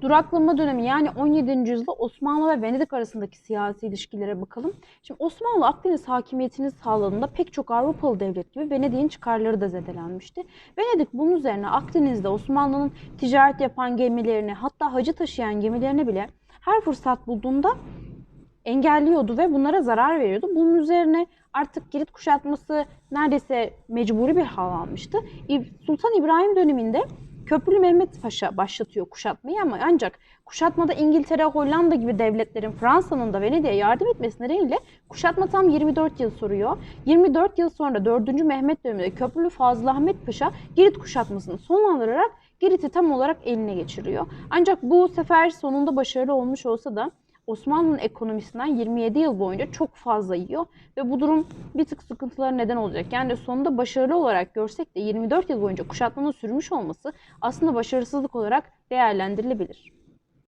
duraklama dönemi yani 17. yüzyılda Osmanlı ve Venedik arasındaki siyasi ilişkilere bakalım. Şimdi Osmanlı Akdeniz hakimiyetini sağladığında pek çok Avrupalı devlet gibi Venedik'in çıkarları da zedelenmişti. Venedik bunun üzerine Akdeniz'de Osmanlı'nın ticaret yapan gemilerini hatta hacı taşıyan gemilerini bile her fırsat bulduğunda engelliyordu ve bunlara zarar veriyordu. Bunun üzerine artık Girit kuşatması neredeyse mecburi bir hal almıştı. Sultan İbrahim döneminde Köprülü Mehmet Paşa başlatıyor kuşatmayı ama ancak kuşatmada İngiltere, Hollanda gibi devletlerin Fransa'nın da Venedik'e yardım etmesi nedeniyle kuşatma tam 24 yıl sürüyor. 24 yıl sonra 4. Mehmet döneminde Köprülü Fazıl Ahmet Paşa Girit kuşatmasını sonlandırarak Girit'i tam olarak eline geçiriyor. Ancak bu sefer sonunda başarılı olmuş olsa da Osmanlı'nın ekonomisinden 27 yıl boyunca çok fazla yiyor ve bu durum bir tık sıkıntılara neden olacak. Yani sonunda başarılı olarak görsek de 24 yıl boyunca kuşatmanın sürmüş olması aslında başarısızlık olarak değerlendirilebilir.